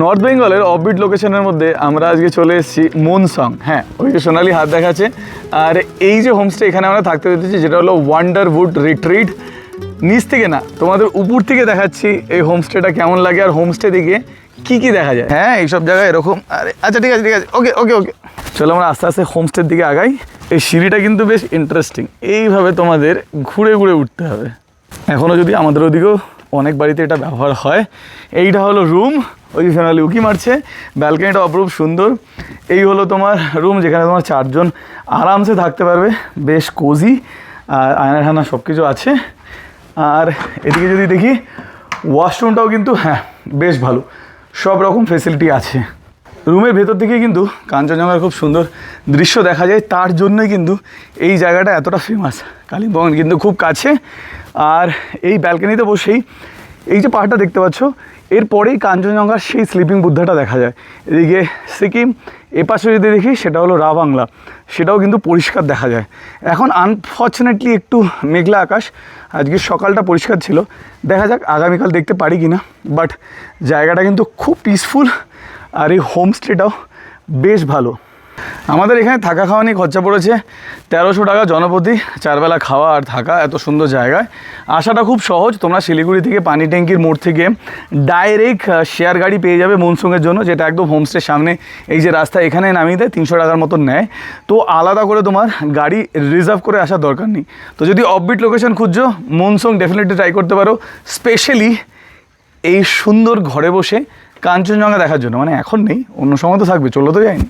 North বেঙ্গলের offbeat লোকেশনের মধ্যে আমরা আজকে চলে এসেছি মনসং হ্যাঁ ওই যে সোনালি হাত দেখাচ্ছে। আর এই যে হোমস্টে এখানে আমরা থাকতে পেরেছি যেটা হলো ওয়ান্ডারউড রিট্রিট নিচ থেকে না তোমাদের উপর থেকে দেখাচ্ছি এই হোমস্টেটা কেমন লাগে আর হোমস্টে দিকে কি কি দেখা যায়। হ্যাঁ এইসব জায়গায় এরকম। আরে আচ্ছা ঠিক আছে ঠিক আছে। ওকে ওকে ওকে। চলো আমরা আস্তে আস্তে হোমস্টের দিকে আগাই। এই সিঁড়িটা কিন্তু বেশ ইন্টারেস্টিং এইভাবে তোমাদের ঘুরে ঘুরে উঠতে হবে। এখনও যদি আমাদের ওদিকেও অনেক বাড়িতে এটা ব্যবহার হয় এইটা হলো রুম ওই যে ফ্যামিলি উকি মারছে। ব্যালকানিটা অপরূপ সুন্দর। এই হলো তোমার রুম যেখানে তোমার চারজন আরামসে থাকতে পারবে। বেশ কোজি আর আয়না ঠানা সব কিছু আছে। আর এদিকে যদি দেখি ওয়াশরুমটাও কিন্তু হ্যাঁ বেশ ভালো। সব রকম ফেসিলিটি আছে। রুমের ভেতর থেকে কিন্তু কাঞ্চনজঙ্ঘার খুব সুন্দর দৃশ্য দেখা যায়। তার জন্যই কিন্তু এই জায়গাটা এতটা ফেমাস কালিম্পং কিন্তু খুব কাছে। আর এই ব্যালকানিতে বসেই এই যে পাহাড়টা দেখতে পাচ্ছ এরপরেই কাঞ্চনজঙ্ঘার সেই স্লিপিং বুদ্ধাটা দেখা যায়। এদিকে সিকিম, এপাশে যদি দেখি, সেটা হলো রা বাংলা। সেটাও কিন্তু পরিষ্কার দেখা যায়। এখন আনফর্চুনেটলি একটু মেঘলা আকাশ। আজকে সকালটা পরিষ্কার ছিল। দেখা যাক আগামীকাল দেখতে পারি কি না বাট জায়গাটা কিন্তু খুব পিসফুল আর এই হোমস্টেটাও বেশ ভালো। আমাদের এখানে থাকা খাওয়া নিয়ে খরচা পড়েছে তেরোশো টাকা জনপ্রতি চারবেলা খাওয়া আর থাকা, এত সুন্দর জায়গায়। আসাটা খুব সহজ, তোমরা শিলিগুড়ি থেকে পানি ট্যাঙ্কির মোড় থেকে ডাইরেক্ট শেয়ার গাড়ি পেয়ে যাবে মনসুংয়ের জন্য, যেটা একদম হোমস্টের সামনে, এই যে রাস্তা এখানে নামিয়ে দেয়, তিনশো টাকার মতন নেয়। তো আলাদা করে তোমার গাড়ি রিজার্ভ করে আসার দরকার নেই। তো যদি অফবিট লোকেশন খুঁজছো, মনসুং ডেফিনেটলি ট্রাই করতে পারো। স্পেশালি এই সুন্দর ঘরে বসে কাঞ্চনজঙ্ঘা দেখার জন্য মানে এখন নেই, অন্য সময় তো থাকবে চলো তো যায়নি।